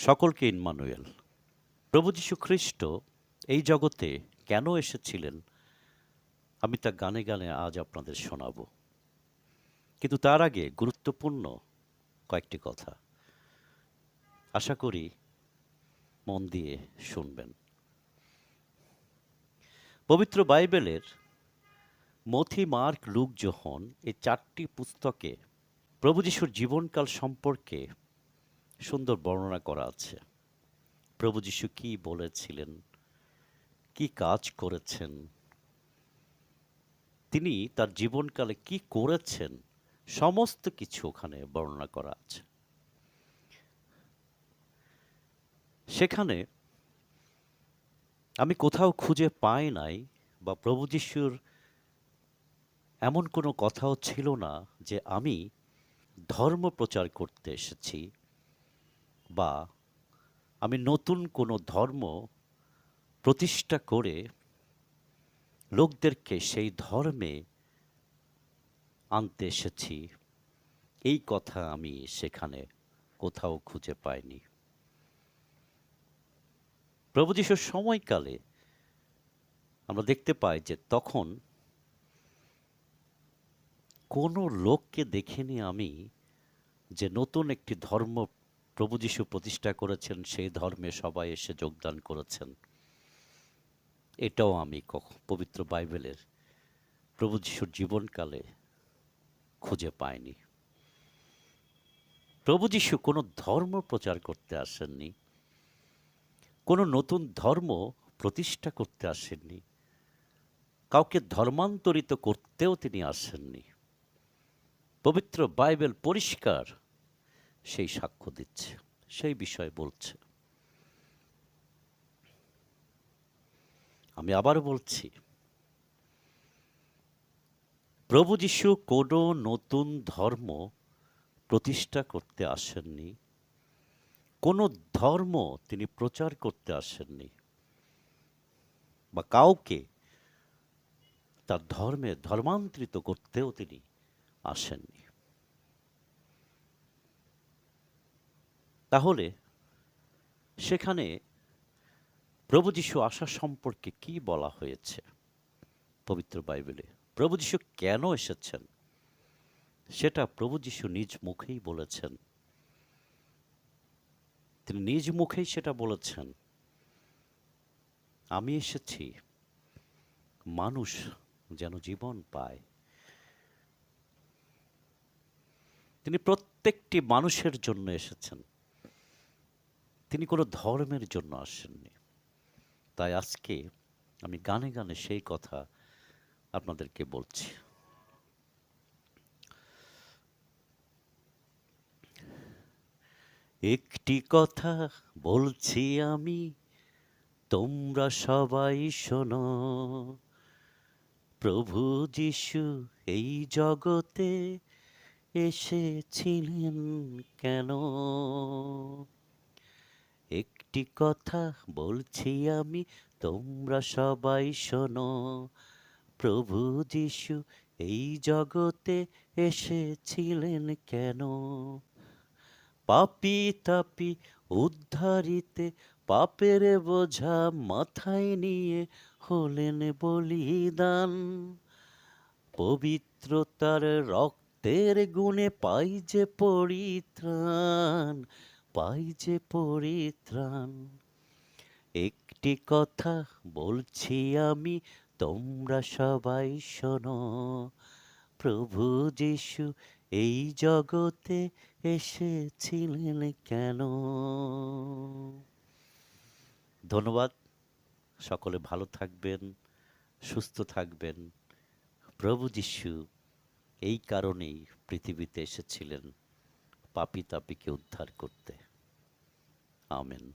সকলকে ইনমানুয়েল প্রভু যীশু খ্রিস্ট এই জগতে কেন এসেছিলেন? আমি তা গানে গানে আজ আপনাদের শোনাবো। কিন্তু তার আগে গুরুত্বপূর্ণ কয়েকটি কথা। আশা করি মন দিয়ে শুনবেন। পবিত্র বাইবেলের মথি, মার্ক, লুক যোহন এই চারটি পুস্তকে প্রভু যিশুর জীবনকাল সম্পর্কে সুন্দর বর্ণনা করা আছে। প্রভু যিশু কী বলেছিলেন? কি কাজ করেছেন? তিনি তার জীবনকালে কি করেছেন? সমস্ত কিছু ওখানে বর্ণনা করা আছে। সেখানে আমি কোথাও খুঁজে পাই নাই বা প্রভু যিশুর এমন কোনো কথাও ছিল না যে আমি ধর্ম প্রচার করতে এসেছি। বা আমি নতুন কোনো ধর্ম প্রতিষ্ঠা করে লোকদেরকে সেই ধর্মে আনতে এসেছি, এই কথা আমি সেখানে কোথাও খুঁজে পাইনি। প্রভু সময়কালে আমরা দেখতে পাই যে তখন কোনো লোককে দেখিনি আমি যে নতুন একটি ধর্ম প্রভু যিশু প্রতিষ্ঠা করেছেন, সেই ধর্মে সবাই এসে যোগদান করেছেন। এটাও আমি পবিত্র বাইবেলের প্রভু যিশুর জীবনকালে খুঁজে পাইনি। প্রভু যিশু কোনো ধর্ম প্রচার করতে আসেননি, কোনো নতুন ধর্ম প্রতিষ্ঠা করতে আসেননি, কাউকে ধর্মান্তরিত করতেও তিনি আসেননি। পবিত্র বাইবেল পরিষ্কার সেই সাক্ষ্য দিচ্ছে, সেই বিষয়ে বলছে। আমি আবার বলছি, প্রভু যিশু কোনো নতুন ধর্ম প্রতিষ্ঠা করতে আসেননি, কোনো ধর্ম তিনি প্রচার করতে আসেননি, বা কাউকে তার ধর্মে ধর্মান্তরিত করতেও তিনি আসেননি। তাহলে সেখানে প্রভু যিশু আসা সম্পর্কে কি বলা হয়েছে? পবিত্র বাইবেলে। প্রভু যিশু কেন এসেছেন? সেটা প্রভু যিশু নিজ মুখেই বলেছেন। তিনি নিজ মুখেই সেটা বলেছেন। আমি এসেছি, মানুষ যেন জীবন পায়। তিনি প্রত্যেকটি মানুষের জন্য এসেছেন। তিনি কোনো ধর্মের জন্য আসেননি। তাই আজকে আমি গানে গানে সেই কথা আপনাদেরকে বলছি। একটি কথা বলছি আমি, তোমরা সবাই শোনো, প্রভু যিশু এই জগতে এসেছিলেন কেন? একটি কথা বলছি আমি, তোমরা সবাই শোনো। প্রভু যিশু, এই জগতে এসেছিলেন কেন? পাপি তাপি উদ্ধারিতে পাপের বোঝা মাথায় নিয়ে হলেন বলিদান। পবিত্রতার রক্তের গুণে পাই যে পরিত্রাণ। পাই যে পরিত্রাণ। একটি কথা বলছি আমি, তোমরা সবাই শোনো। প্রভু যিশু, এই জগতে এসেছিলেন কেন? ধন্যবাদ। সকলে ভালো থাকবেন, সুস্থ থাকবেন। প্রভু যিশু, এই কারণেই পৃথিবীতে এসেছিলেন। পাপি তাপিকে উদ্ধার করতে। আমেন।